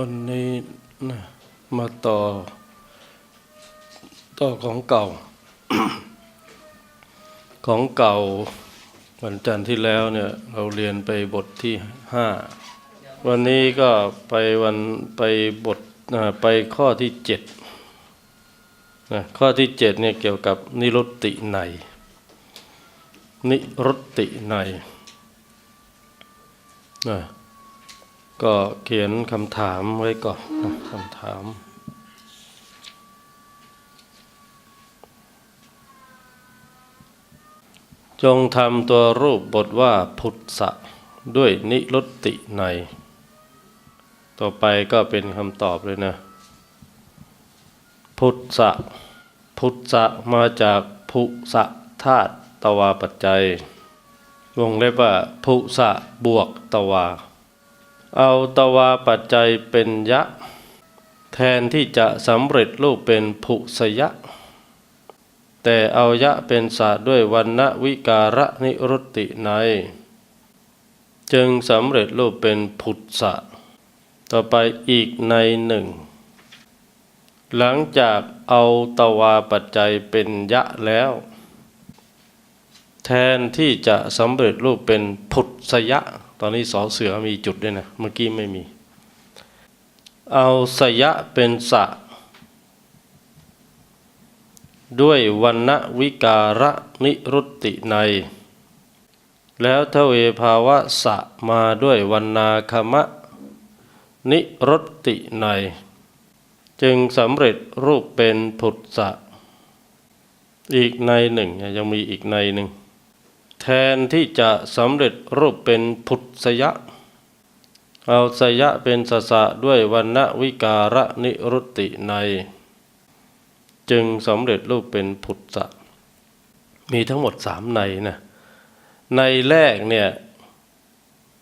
วันนี้นะมาต่อ ต่อของเก่า ของเก่า วันจันทร์ที่แล้วเนี่ย เราเรียนไปบทที่ห้าวันนี้ก็ไปวันไปบทไปข้อที่เจ็ดนะข้อที่เจ็ดเนี่ยเกี่ยวกับนิรุตติในนิรุตติในนะ ก็เขียนคำถามไว้ก่อนคำถาม จงทำตัวรูปบทว่าพุทธะด้วยนิรุตติใน ต่อไปก็เป็นคำตอบเลยนะ พุทธะพุทธะมาจากภุสะธาตุตวาปัจจัย วงเล็บว่าภุสะบวกตวา เอาตวาปัจจัยเป็นยะ แทนที่จะสำเร็จรูปเป็นภุสยะ แต่เอายะเป็นศาสตร์ด้วยวันณวิการะนิรุตติใน จึงสำเร็จรูปเป็นพุทธะต่อไปอีกในหนึ่ง หลังจากเอาตวาปัจจัยเป็นยะแล้ว แทนที่จะสำเร็จรูปเป็นพุทธยะ ตอนนี้สอเสือมีจุดด้วยนะ เมื่อกี้ไม่มี เอาสยะเป็นสะ ด้วยวันณวิการะนิรุตติใน แล้วทเวภาวะสะมาด้วยวันนาคมะ นิรุตติใน จึงสำเร็จรูปเป็นพุทธะอีกในหนึ่งยังมีอีกในหนึ่ง แทนที่จะสำเร็จรูปเป็นพุทธยะ เอาสยะเป็นสสะด้วยวันณวิการะนิรุตติใน จึงสำเร็จรูปเป็นพุทธะมีทั้งหมดสามในนะในแรกเนี่ย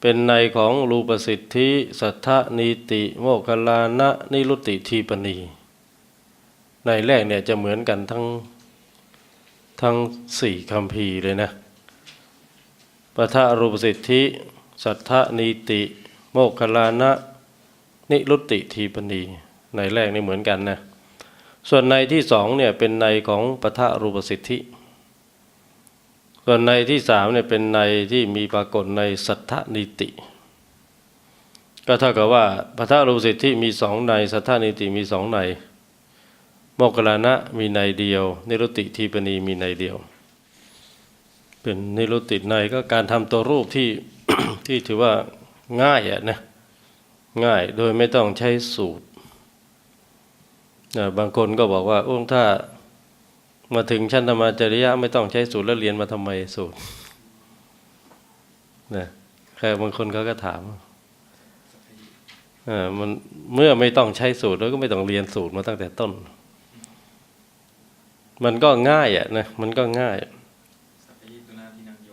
เป็นในของรูปสิทธิสัทธนีติ โมคลานะนิรุตติทีปณี ในแรกเนี่ยจะเหมือนกันทั้งทั้งสี่คำพีเลยนะ ปทะรูปสิทธิ สัทธนีติ โมคคลลานะ นิรุตติทีปณีในแรกนี่เหมือนกันนะ ส่วนในที่สองเนี่ยเป็นในของปทะรูปสิทธิ ส่วนในที่สามเนี่ยเป็นในที่มีปรากฏในสัทธนิติ ก็เท่ากับว่าปทะรูปสิทธิมีสองในสัทธนิติมีสองใน โมกขลานะมีในเดียว นิรุตติทีปณีมีในเดียว เป็นนิรุตติในก็การทำตัวรูปที่ที่ถือว่าง่ายอะนะง่ายโดยไม่ต้องใช้สูตรนะบางคนก็บอกว่าองถ้ามาถึงชั้นธรรมจริยะไม่ต้องใช้สูตรแล้วเรียนมาทำไมสูตรนะใครบางคนเขาก็ถามอ่ามันเมื่อไม่ต้องใช้สูตรแล้วก็ไม่ต้องเรียนสูตรมาตั้งแต่ต้น มันก็ง่ายอะนะมันก็ง่าย สัพพยิตุนาทินังโย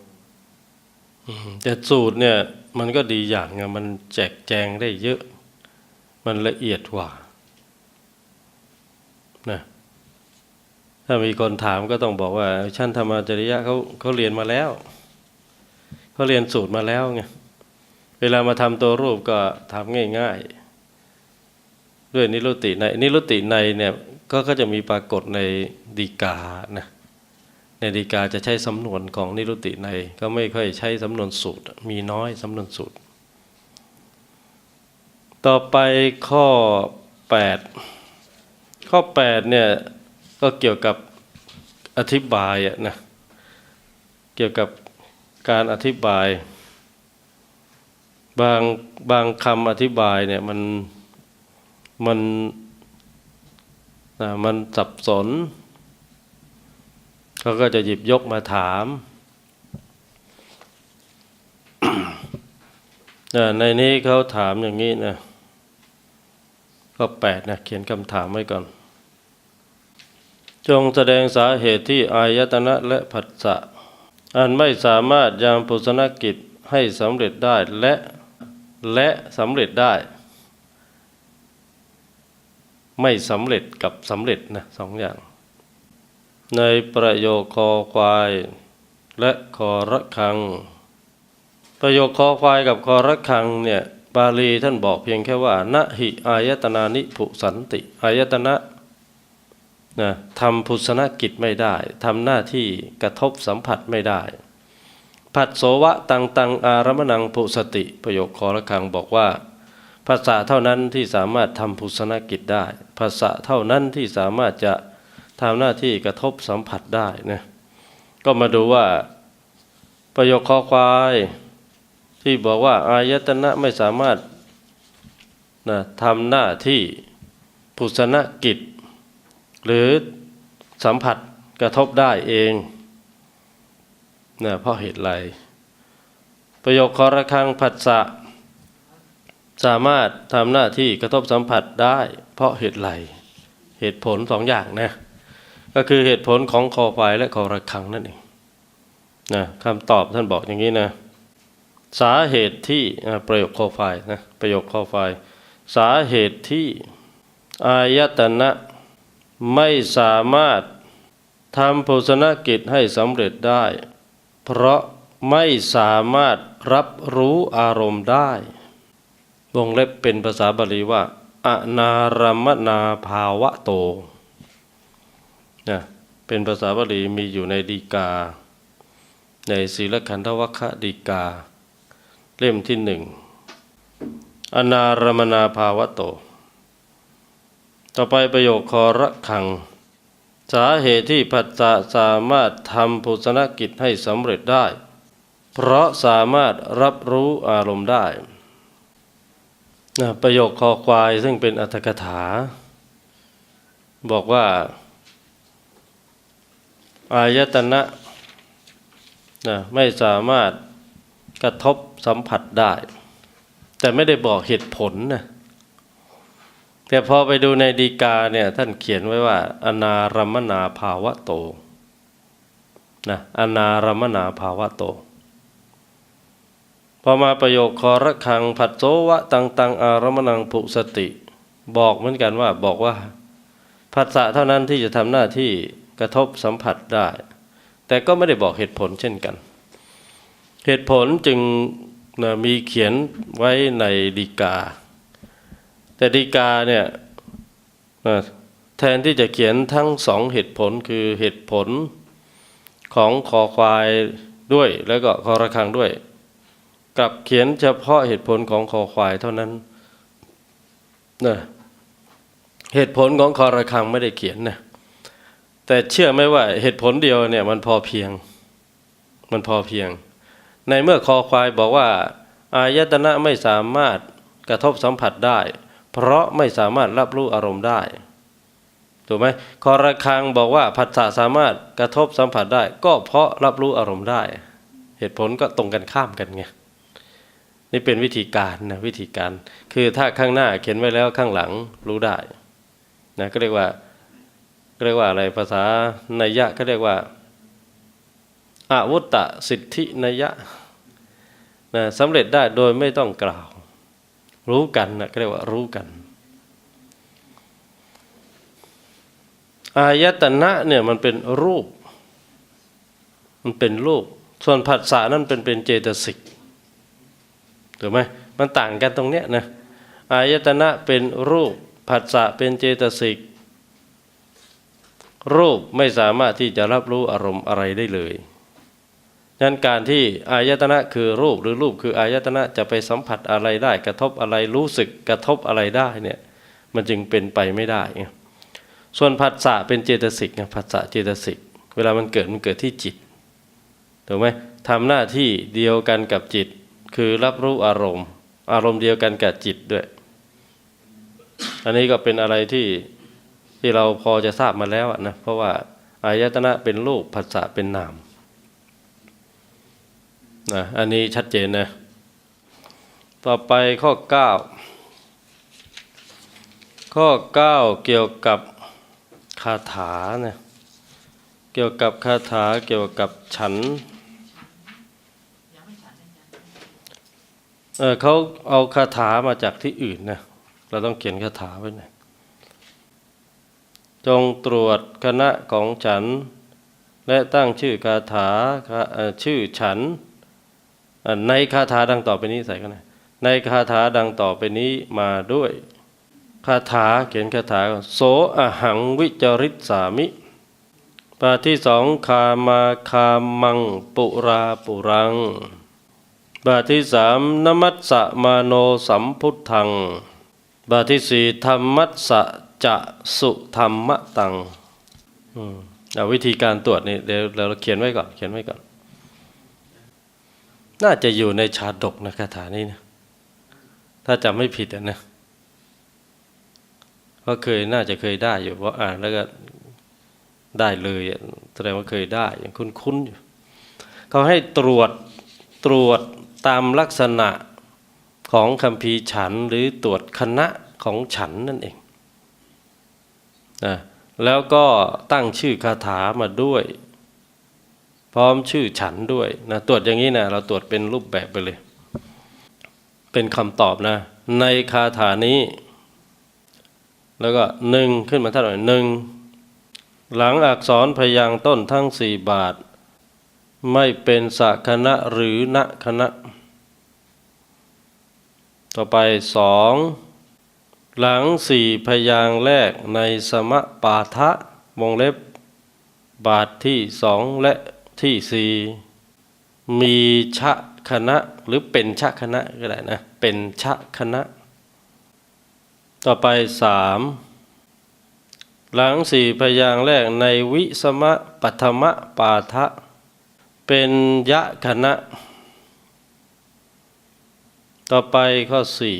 แต่สูตรเนี่ยมันก็ดีอย่างไงมันแจกแจงได้เยอะ มันละเอียดกว่านะถ้ามีคนถามก็ต้องบอกว่าชั้นธรรมาจริยะเขาเขาเรียนมาแล้วเขาเรียนสูตรมาแล้วไงเวลามาทำตัวรูปก็ทำง่าย ๆ ด้วยนิรุตติในนิรุตติในเนี่ยก็ก็จะมีปรากฏในดีกานะ ในดีกาจะใช้สำนวนของนิรุติใน ก็ไม่ค่อยใช้สำนวนสูตร มีน้อยสำนวนสูตร ต่อไปข้อ 8 ข้อ 8 เนี่ย ก็เกี่ยวกับอธิบายนะเกี่ยวกับการอธิบาย บางบางคำอธิบายเนี่ยมันมันนะมันสับสน เขาก็จะหยิบยกมาถามในนี้เขาถามอย่างนี้นะก็แปดนะเขียนคำถามไว้ก่อน จงแสดงสาเหตุที่อายตนะและผัสสะอันไม่สามารถยังปุสนกิจให้สำเร็จได้และและสำเร็จได้ ไม่สำเร็จกับสำเร็จนะสองอย่าง ในประโยคคอควาย และคอระคัง ประโยคคอควายกับคอระคังเนี่ยบาลีท่านบอกเพียงแค่ว่านะหิอายตนานิผุสันติอายตนะนะทำพุสนกิจไม่ได้ทำหน้าที่กระทบสัมผัสไม่ได้ ผัสโสวะตังตังอารมณังปุสติ ประโยคคอระคังบอกว่า ภาษาเท่านั้นที่สามารถทำพุสนกิจได้ ภาษาเท่านั้นที่สามารถจะ ทำหน้าที่กระทบสัมผัสได้นะก็มาดูว่าประโยคคอควายที่บอกว่าอายตนะไม่สามารถนะทำหน้าที่พุสนกิจ หรือสัมผัสกระทบได้เองนะเพราะเหตุไร ประโยคคอระคังผัสสะสามารถทำหน้าที่กระทบสัมผัสได้ เพราะเหตุไร เหตุผลสองอย่างนะ ก็คือเหตุผลของคอควายและคอระคังนั่นเองนะคำตอบท่านบอกอย่างนี้นะ สาเหตุที่ประโยคคอควายนะประโยคคอควายสาเหตุที่อายตนะไม่สามารถทำโภชนกิจให้สำเร็จได้ เพราะไม่สามารถรับรู้อารมณ์ได้ วงเล็บเป็นภาษาบาลีว่า อนารมนาภาวะโต นะเป็นภาษาบาลีมีอยู่ในดีกา ในศีลขันธวัคดีกา เล่มที่หนึ่งอนารมนาภาวะโต ต่อไปประโยคคอระคัง สาเหตุที่ผัสสะสามารถทำพุสนกิจให้สำเร็จได้ เพราะสามารถรับรู้อารมณ์ได้นะประโยคคอควายซึ่งเป็นอัตถกถา บอกว่า อายตนะนะไม่สามารถกระทบสัมผัสได้ แต่ไม่ได้บอกเหตุผลนะแต่พอไปดูในดีกาเนี่ยท่านเขียนไว้ว่า อนารมนาภาวะโตนะอนารมนาภาวะโต พอมาประโยคคอระคังผัดโซวะตังตังอารมณังปุสติ บอกเหมือนกันว่าบอกว่าผัสสะเท่านั้นที่จะทำหน้าที่ กระทบสัมผัสได้ แต่ก็ไม่ได้บอกเหตุผลเช่นกัน เหตุผลจึงนะมีเขียนไว้ในดีกา แต่ดีกาเนี่ยนะแทนที่จะเขียนทั้งสองเหตุผลคือเหตุผลของคอควายด้วยแล้วก็คอระคังด้วยกลับเขียนเฉพาะเหตุผลของคอควายเท่านั้นนะเหตุผลของคอระคังไม่ได้เขียนนะ แต่เชื่อไหมว่าเหตุผลเดียวเนี่ยมันพอเพียง มันพอเพียง ในเมื่อคอควายบอกว่า อายตนะไม่สามารถกระทบสัมผัสได้ เพราะไม่สามารถรับรู้อารมณ์ได้ถูกไหมคอระคังบอกว่าผัสสะสามารถกระทบสัมผัสได้ ก็เพราะรับรู้อารมณ์ได้ เหตุผลก็ตรงกันข้ามกันไงนี่เป็นวิธีการนะวิธีการ คือถ้าข้างหน้าเขียนไว้แล้วข้างหลังรู้ได้นะก็เรียกว่า เรียกว่าอะไรภาษานัยยะก็เรียกว่าอาวุตตะสิทธินัยยะนะสำเร็จได้โดยไม่ต้องกล่าว รู้กันนะก็เรียกว่ารู้กัน อายตนะเนี่ยมันเป็นรูป มันเป็นรูป ส่วนผัสสะนั่นเป็นเป็นเจตสิกถูกไหมมันต่างกันตรงเนี้ยนะอายตนะเป็นรูปผัสสะเป็นเจตสิก รูปไม่สามารถที่จะรับรู้อารมณ์อะไรได้เลยนั้นการที่อายตนะคือรูปหรือรูปคืออายตนะจะไปสัมผัสอะไรได้ กระทบอะไรรู้สึกกระทบอะไรได้เนี่ยมันจึงเป็นไปไม่ได้ ส่วนผัสสะเป็นเจตสิกไงผัสสะเจตสิก เวลามันเกิดมันเกิดที่จิตถูกไหมทำหน้าที่เดียวกันกับจิต คือรับรู้อารมณ์ อารมณ์เดียวกันกับจิตด้วย อันนี้ก็เป็นอะไรที่ ที่เราพอจะทราบมาแล้วนะเพราะว่าอายตนะเป็นรูปผัสสะเป็นนามนะอันนี้ชัดเจนนะต่อไปข้อ 9 ข้อ 9 เกี่ยวกับคาถาเนี่ยเกี่ยวกับคาถาเกี่ยวกับฉันเออเขาเอาคาถามาจากที่อื่นนะเราต้องเขียนคาถาไว้หนะ จงตรวจคณะของฉัน และตั้งชื่อคาถาชื่อฉัน ในคาถาดังต่อไปนี้ใส่กันนะในคาถาดังต่อไปนี้มาด้วยคาถาเขียนคาถาโสอหังวิจริตสามิปาที่สองคามาคามังปุราปุรังบาทที่สามนมัสสะมาโนสัมพุทธัง บาทที่สี่ธรรมัสสะ จะสุธรรมะตังอืมเอาวิธีการตรวจนี่เดี๋ยวเราเขียนไว้ก่อน เขียนไว้ก่อน น่าจะอยู่ในชาดกนะคาถานี้นะถ้าจำไม่ผิดอะนะก็เคยน่าจะเคยได้อยู่เพราะอ่านแล้วก็ได้เลยแสดงว่าเคยได้อย่างคุ้นๆอยู่เขาให้ตรวจตรวจตามลักษณะของคำพีร์ฉันหรือตรวจคณะของฉันนั่นเอง นะแล้วก็ตั้งชื่อคาถามาด้วย พร้อมชื่อฉันด้วยนะตรวจอย่างนี้นะเราตรวจเป็นรูปแบบไปเลย เป็นคำตอบนะ ในคาถานี้ แล้วก็หนึ่งขึ้นมาเท่าไหร่หนึ่งหลังอักษรพยางต้นทั้งสี่บาท ไม่เป็นสัคณะหรือณคณะ ต่อไปสอง หลังสี่พยางค์แรกในสมปาทะวงเล็บบาทที่สองและที่สี่มีชะคณะหรือเป็นชะคณะก็ได้นะ เป็นชะคณะ ต่อไปสามหลังสี่พยางค์แรกในวิสมะปัทมะปาทะเป็นยะคณะ ต่อไปข้อสี่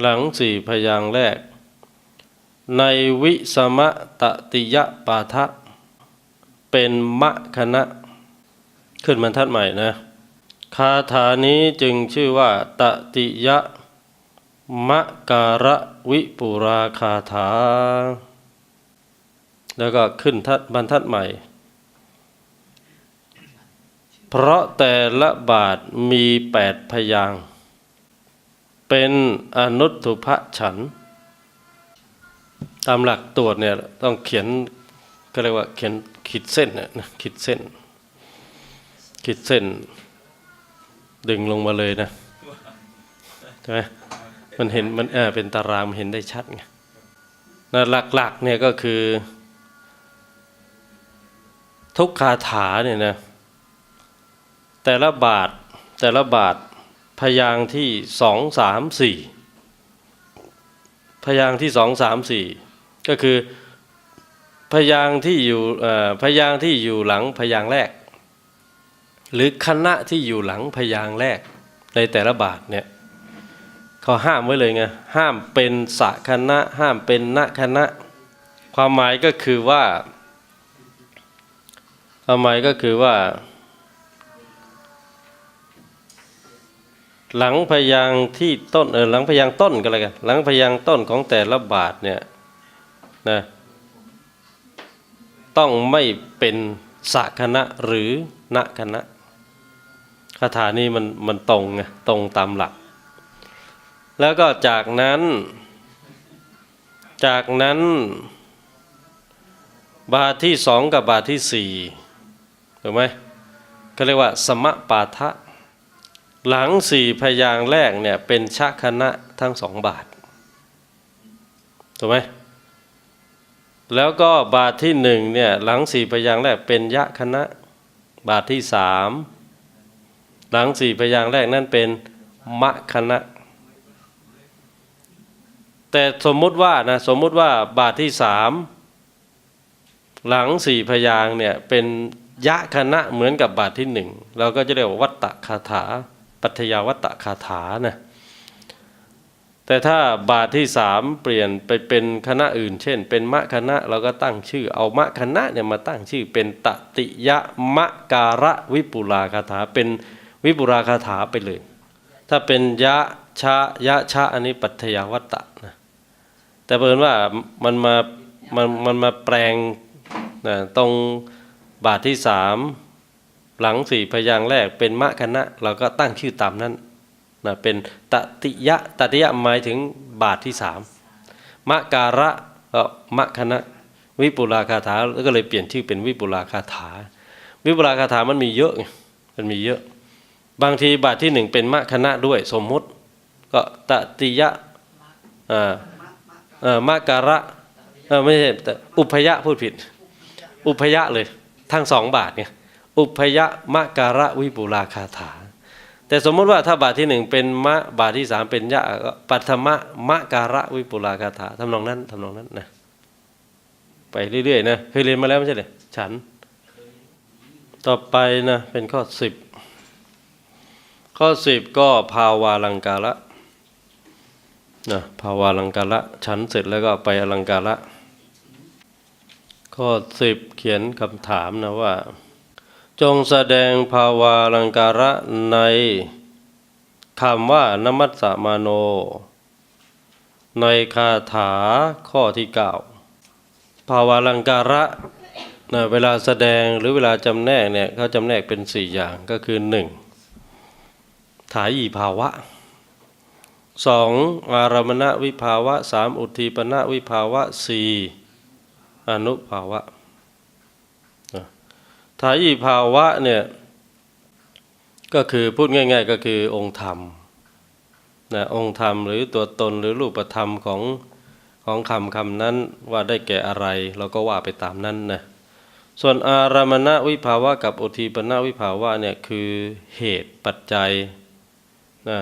หลังสี่พยางแรก ในวิสมะตติยะปาทะเป็นมะคณะ ขึ้นบรรทัดใหม่นะ คาถานี้จึงชื่อว่า ตติยะมะการะวิปุราคาถา แล้วก็ขึ้นทัดบรรทัดใหม่ เพราะแต่ละบาทมีแปดพยางค์ เป็นอนุทุพฉัน ตามหลักตรวจเนี่ยต้องเขียนก็เรียกว่าเขียนขีดเส้นน่ะขีดเส้น ขีดเส้น ดึงลงมาเลยนะใช่ไหมมันเห็นมันเออเป็นตารางมันเห็นได้ชัดไงนะหลักๆเนี่ยก็คือ ทุกคาถาเนี่ยนะแต่ละบาทแต่ละบาท พยางที่สองสามสี่พยางที่สองสามสี่ก็คือพยางที่อยู่พยางที่อยู่หลังพยางแรก หรือคณะที่อยู่หลังพยางแรกในแต่ละบาทเนี่ยเขาห้ามไว้เลยไงห้ามเป็นสะคณะห้ามเป็นณคณะ ความหมายก็คือว่าความหมายก็คือว่า หลังพยางที่ต้นเออหลังพยางต้นก็แล้วกันหลังพยางต้นของแต่ละบาทเนี่ยนะต้องไม่เป็นสะคณะหรือณคณะคาถานี้มันมันตรงไงตรงตามหลัก แล้วก็จากนั้น จากนั้น บาทที่สองกับบาทที่สี่ถูกไหมเขาเรียกว่า สมปาทะ หลังสี่พยางแรกเนี่ยเป็นชะคณะทั้งสองบาทถูกไหมแล้วก็บาทที่หนึ่งเนี่ยหลังสี่พยางแรกเป็นยะคณะ บาทที่สามหลังสี่พยางแรกนั่นเป็นมะคณะ แต่สมมุติว่านะสมมุติว่าบาทที่สามหลังสี่พยางเนี่ยเป็นยะคณะเหมือนกับบาทที่หนึ่งเราก็จะเรียกว่าวัตตะคาถา ปัทยาวัตตะคาถานะแต่ถ้าบาทที่สามเปลี่ยนไปเป็นคณะอื่น เช่น เป็นมะคณะเราก็ตั้งชื่อ เอามะคณะเนี่ยมาตั้งชื่อ เป็นตติยะมะการะวิปุราคาถาเป็นวิปุราคาถาไปเลย ถ้าเป็นยะชะยะชะอันนี้ปัทยาวัตตะนะแต่เพิ่นว่ามันมามันมันมาแปลงนะตรงบาทที่สาม หลังสี่พยางค์แรกเป็นมะคณะ เราก็ตั้งชื่อตามนั้นนะเป็นตติยะตติยะหมายถึงบาทที่สามมะการะก็มะคณะวิปุราคาถาแล้วก็เลยเปลี่ยนชื่อเป็นวิปุราคาถา วิปุราคาถามันมีเยอะไงมันมีเยอะ บางทีบาทที่หนึ่งเป็นมะคณะด้วยสมมุติ ก็ตติยะอ่ามาการะไม่ใช่แต่อุพยะพูดผิด อุพยะเลยทั้งสองบาทเนี่ย อุพยมะการะวิปุราคาถา แต่สมมติว่าถ้าบาทที่หนึ่งเป็นมะบาทที่สามเป็นยะก็ปัทมะมะการะวิปุราคาถาทำนองนั้นทำนองนั้นนะไปเรื่อยๆนะเคยเรียนมาแล้วไม่ใช่เลยฉัน ต่อไปนะเป็นข้อสิบข้อสิบก็ภาวาลังการะนะภาวาลังการะฉันเสร็จแล้วก็ไปอลังการะข้อสิบเขียนคำถามนะว่า จงแสดงภาวาลังการะในคำว่านมัสสมาโน ในคาถาข้อที่เก้าภาวาลังการะนะเวลาแสดงหรือเวลาจำแนกเนี่ยเขาจำแนกเป็นสี่อย่างก็คือหนึ่งถายีภาวะสองอารมณวิภาวะสามอุทธีปณะวิภาวะสี่อนุภาวะ ถายีภาวะเนี่ยก็คือพูดง่าย ๆ ก็คือองค์ธรรมนะองค์ธรรมหรือตัวตนหรือรูปธรรมของของคำคำนั้นว่าได้แก่อะไรเราก็ว่าไปตามนั้นนะส่วนอารามณวิภาวะกับอุทีปณะวิภาวะเนี่ยคือเหตุปัจจัยนะ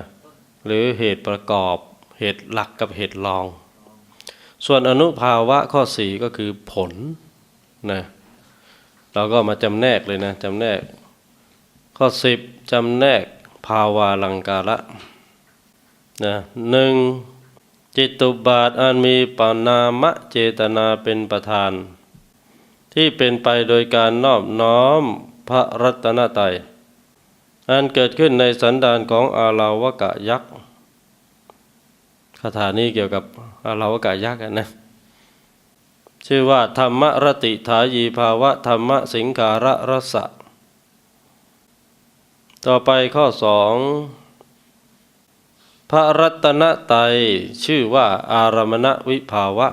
หรือเหตุประกอบเหตุหลักกับเหตุรอง ส่วนอนุภาวะข้อสี่ก็คือผลนะ เราก็มาจำแนกเลยนะจำแนก ข้อสิบจำแนกภาวาลังการะนะหนึ่งจิตตุบาทอันมีปานามะเจตนาเป็นประธาน ที่เป็นไปโดยการนอบน้อมพระรัตนตรัยอันเกิดขึ้นในสันดานของอาลาวกะยักษ์คาถานี้เกี่ยวกับอาลาวกะยักษ์นะ ชื่อว่าธรรมรติถายีภาวะธรรมสิงการะรสะ ต่อไปข้อสองพระรัตนตยชื่อว่าอารามณวิภาวะ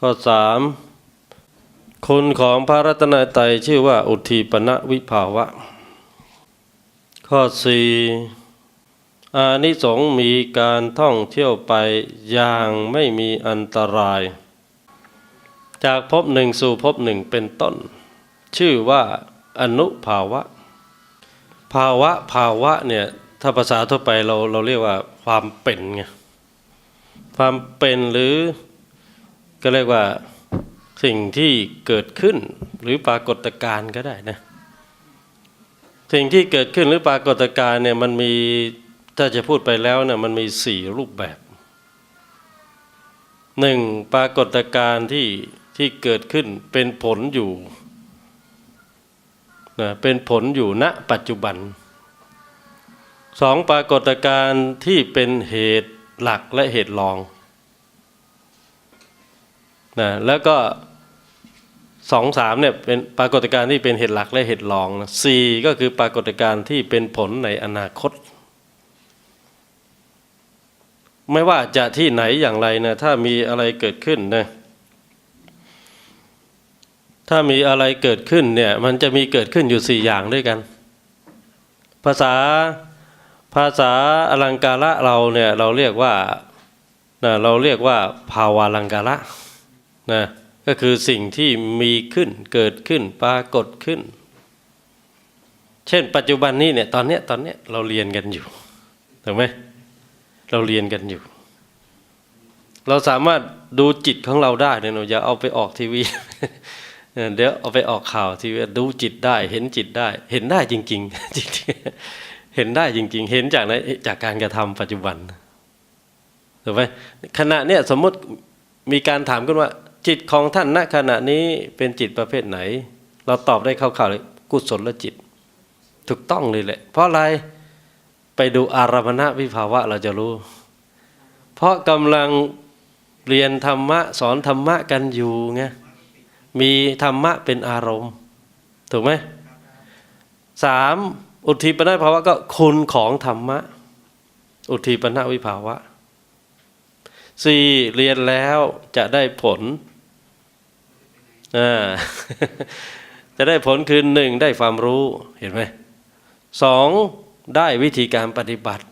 ข้อสามคุณของพระรัตนตยชื่อว่าอุทีปณวิภาวะ ข้อสี่อานิสงส์มีการท่องเที่ยวไปอย่างไม่มีอันตราย จากภพหนึ่งสู่ภพหนึ่งเป็นต้น ชื่อว่าอนุภาวะ ภาวะภาวะเนี่ยถ้าภาษาทั่วไปเราเราเรียกว่าความเป็นไงความเป็นหรือก็เรียกว่าสิ่งที่เกิดขึ้นหรือปรากฏการณ์ก็ได้นะสิ่งที่เกิดขึ้นหรือปรากฏการณ์เนี่ยมันมีถ้าจะพูดไปแล้วเนี่ยมันมีสี่รูปแบบหนึ่งปรากฏการณ์ที่ ที่เกิดขึ้นเป็นผลอยู่นะเป็นผลอยู่ณปัจจุบันสองปรากฏการณ์ที่เป็นเหตุหลักและเหตุรองนะแล้วก็สองสามเนี่ยเป็นปรากฏการณ์ที่เป็นเหตุหลักและเหตุรองนะสี่ก็คือปรากฏการณ์ที่เป็นผลในอนาคต ไม่ว่าจะที่ไหนอย่างไรนะถ้ามีอะไรเกิดขึ้นนะ ถ้ามีอะไรเกิดขึ้นเนี่ยมันจะมีเกิดขึ้นอยู่สี่อย่างด้วยกัน ภาษาภาษาอลังการะเราเนี่ยเราเรียกว่านะเราเรียกว่าภาวาลังการะนะก็คือสิ่งที่มีขึ้นเกิดขึ้นปรากฏขึ้น เช่น ปัจจุบันนี้เนี่ยตอนเนี้ยตอนเนี้ยเราเรียนกันอยู่ถูกไหมเราเรียนกันอยู่ เราสามารถดูจิตของเราได้เนี่ยหนูอย่าเอาไปออกทีวี เดี๋ยวเอาไปออกข่าวทีวีดูจิตได้ เห็นจิตได้ เห็นได้จริง ๆ จริงเห็นได้จริง ๆ เห็นจากไหนจากการกระทำปัจจุบันถูกไหมขณะเนี้ยสมมติมีการถามกันว่า จิตของท่านณขณะนี้เป็นจิตประเภทไหน เราตอบได้คร่าวๆเลยกุศลจิต ถูกต้องเลยแหละ เพราะอะไรไปดูอารมณวิภาวะเราจะรู้ เพราะกำลังเรียนธรรมะสอนธรรมะกันอยู่ไง มีธรรมะเป็นอารมณ์ ถูกไหมสามอุทิปนภาวะก็คุณของธรรมะ อุทิปนวิภาวะสี่เรียนแล้วจะได้ผลจะได้ผลคือหนึ่งได้ความรู้เห็นไหมสองได้วิธีการปฏิบัติ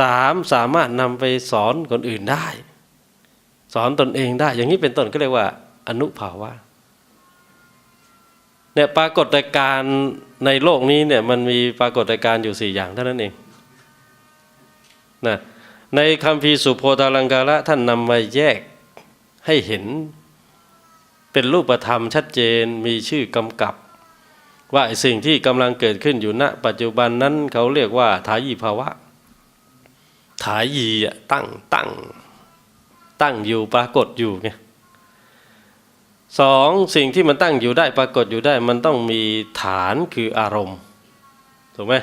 สามสามารถนำไปสอนคนอื่นได้ สอนตนเองได้ อย่างนี้เป็นต้นก็เรียกว่า นุภาวะเนี่ยปรากฏการณ์ในโลกนี้เนี่ยมันมีปรากฏการณ์อยู่สี่อย่างเท่านั้นเองนะในคำพีสุโพธาลังการะท่านนำมาแยกให้เห็น เป็นรูปธรรมชัดเจนมีชื่อกำกับ ว่าสิ่งที่กำลังเกิดขึ้นอยู่ณ ปัจจุบันนั้นเขาเรียกว่าถายีภาวะถายีตั้งตั้งตั้งอยู่ปรากฏอยู่ไง สองสิ่งที่มันตั้งอยู่ได้ปรากฏอยู่ได้มันต้องมีฐานคืออารมณ์ถูกไหม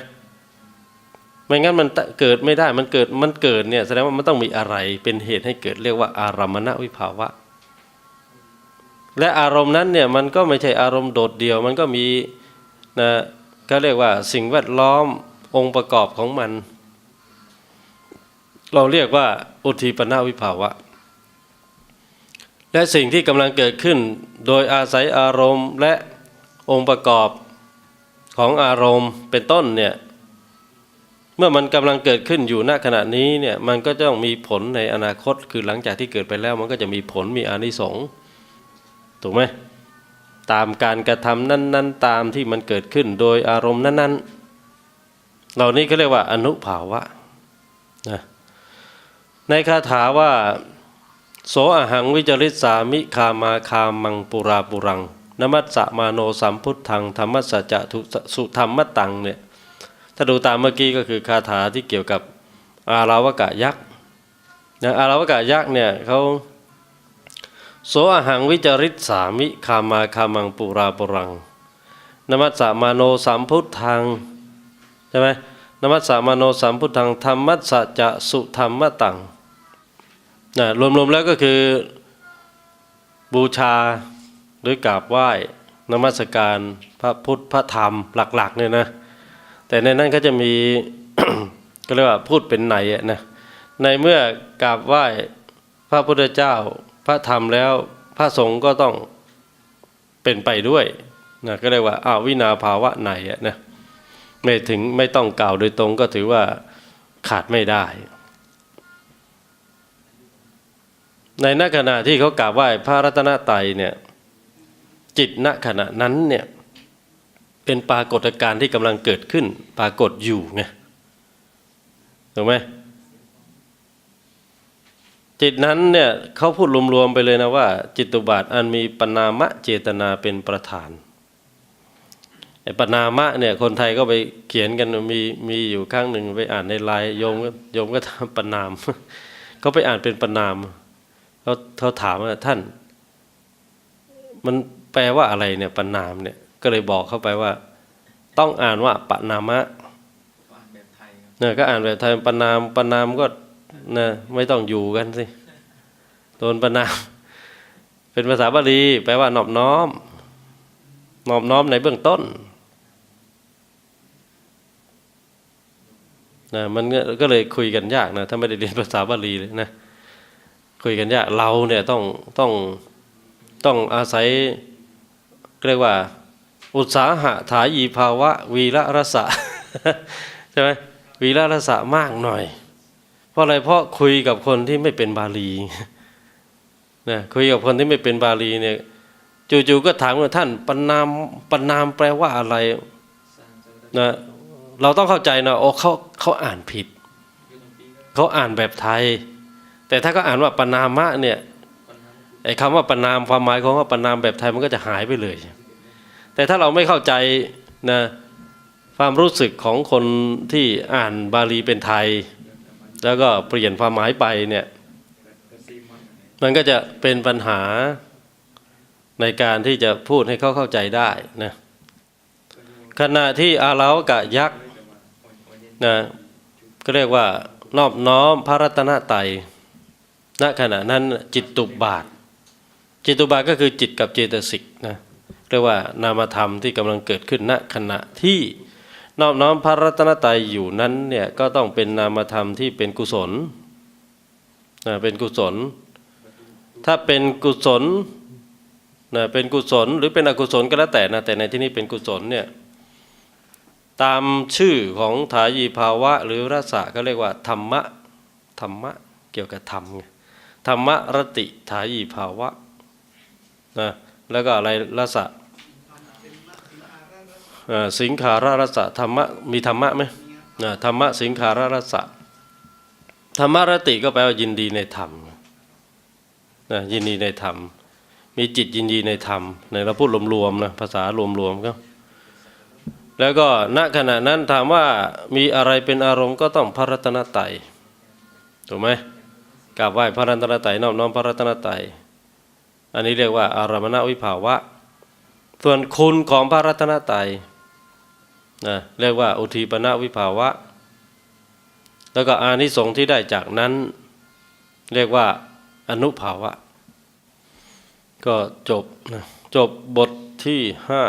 ไม่งั้นมันเกิดไม่ได้มันเกิดมันเกิดเนี่ยแสดงว่ามันต้องมีอะไรเป็นเหตุให้เกิดเรียกว่าอารมณวิภาวะ และอารมณ์นั้นเนี่ยมันก็ไม่ใช่อารมณ์โดดเดี่ยว มันก็มีนะก็เรียกว่าสิ่งแวดล้อมองค์ประกอบของมัน เราเรียกว่าอุทีปนาวิภาวะ และสิ่งที่กำลังเกิดขึ้น โดยอาศัยอารมณ์และองค์ประกอบของอารมณ์เป็นต้นเนี่ยเมื่อมันกำลังเกิดขึ้นอยู่ณขณะนี้เนี่ยมันก็ต้องมีผลในอนาคต คือหลังจากที่เกิดไปแล้ว มันก็จะมีผลมีอานิสงส์ถูกไหมตามการกระทำนั้น ๆ ตามที่มันเกิดขึ้นโดยอารมณ์นั้น ๆ เหล่านี้ก็เรียกว่าอนุภาวะนะในคาถาว่า โสอหังวิจริตสามิคามาคามังปุราปุรังนมัสสะมาโนสัมพุทธังธรรมสสจะทุสุธรรมตังเนี่ยถ้าดูตามเมื่อกี้ก็คือคาถาที่เกี่ยวกับอาราวกะยักษ์นะอาราวกะยักษ์เนี่ยเขาโสอหังวิจริตสามิคามาคามังปุราปุรังนมัสสะมาโนสัมพุทธังใช่ไหมนมัสสะมาโนสัมพุทธังธรรมสสจะสุธรรมตัง นะรวมๆแล้วก็คือบูชาหรือกราบไหว้นมัสการพระพุทธพระธรรมหลักๆเนี่ยนะ แต่ในนั้นก็จะมีก็เรียกว่าพูดเป็นไหนนะในเมื่อกราบไหว้พระพุทธเจ้าพระธรรมแล้วพระสงฆ์ก็ต้องเป็นไปด้วยนะก็เรียกว่าอาวินาภาวะไหนนะไม่ถึงไม่ต้องกล่าวโดยตรงก็ถือว่าขาดไม่ได้ ในณขณะที่เขากราบไหว้พระรัตนตรัยเนี่ยจิตณขณะนั้นเนี่ยเป็นปรากฏการณ์ที่กำลังเกิดขึ้น ปรากฏอยู่ไงถูกไหมจิตนั้นเนี่ยเขาพูดรวมๆไปเลยนะว่า จิตตุบาทอันมีปนามะเจตนาเป็นประธานไอ้ปนามะเนี่ยคนไทยก็ไปเขียนกันมีมีอยู่ข้างหนึ่งไปอ่านในไลน์โยมก็โยมก็ทำปนามเขาไปอ่านเป็นปนาม เขาเขาถามว่าท่าน มันแปลว่าอะไรเนี่ยปนามเนี่ย ก็เลยบอกเข้าไปว่า ต้องอ่านว่าปนามะอ่านแบบไทยครับเนี่ยก็อ่านแบบไทยปนามปนามก็นะไม่ต้องอยู่กันสิโดนปนาม เป็นภาษาบาลีแปลว่านอบน้อมนอบน้อมในเบื้องต้นนะมันก็ก็เลยคุยกันยากนะ ถ้าไม่ได้เรียนภาษาบาลีเลยนะ คุยกันยากเราเนี่ยต้องต้องต้องอาศัยเรียกว่า อุตสาหะถายีภาวะ วีระรสะใช่ไหมวีระรสะมากหน่อย เพราะอะไรเพราะคุยกับคนที่ไม่เป็นบาลีนะคุยกับคนที่ไม่เป็นบาลีเนี่ยจู่ๆก็ถามว่าท่านปนามปนามแปลว่าอะไรนะเราต้องเข้าใจนะโอ้เขาเขาอ่านผิด เขาอ่านแบบไทย แต่ถ้าเขาอ่านว่าปนามะเนี่ยไอ้คำว่าปนามความหมายของว่าปนามแบบไทยมันก็จะหายไปเลย แต่ถ้าเราไม่เข้าใจนะความรู้สึกของคนที่อ่านบาลีเป็นไทย แล้วก็เปลี่ยนความหมายไปเนี่ยมันก็จะเป็นปัญหาในการที่จะพูดให้เขาเข้าใจได้นะขณะที่อาเลาวกะยักษ์นะก็เรียกว่านอบน้อมพระรัตนตรัย ณขณะนั้นจิตตุบาท จิตตุบาทก็คือจิตกับเจตสิกนะเรียกว่านามธรรมที่กำลังเกิดขึ้นณขณะที่นอบน้อมพระรัตนตรัยอยู่นั้นเนี่ยก็ต้องเป็นนามธรรมที่เป็นกุศลนะเป็นกุศล ถ้าเป็นกุศลนะเป็นกุศลหรือเป็นอกุศลก็แล้วแต่นะแต่ในที่นี้เป็นกุศลเนี่ยตามชื่อของถายีภาวะหรือรสะก็เรียกว่าธรรมะธรรมะเกี่ยวกับธรรมไง ธรรมะรติถายีภาวะนะแล้วก็อะไรรสะสิงขารรสะธรรมะมีธรรมะไหมนะธรรมะสิงขารรสะธรรมรติก็แปลว่ายินดีในธรรมนะยินดีในธรรม มีจิตยินดีในธรรมในเราพูดรวมๆนะภาษารวมๆก็แล้วก็ณขณะนั้นถามว่ามีอะไรเป็นอารมณ์ก็ต้องพระรัตนตรัยถูกไหม กราบไหว้พระรัตนตรัยนอบน้อมพระรัตนตรัยอันนี้เรียกว่าอารมณวิภาวะ ส่วนคุณของพระรัตนตรัยนะเรียกว่าอุทีปนะวิภาวะ แล้วก็อานิสงส์ที่ได้จากนั้น เรียกว่าอนุภาวะ ก็จบนะจบบทที่ห้า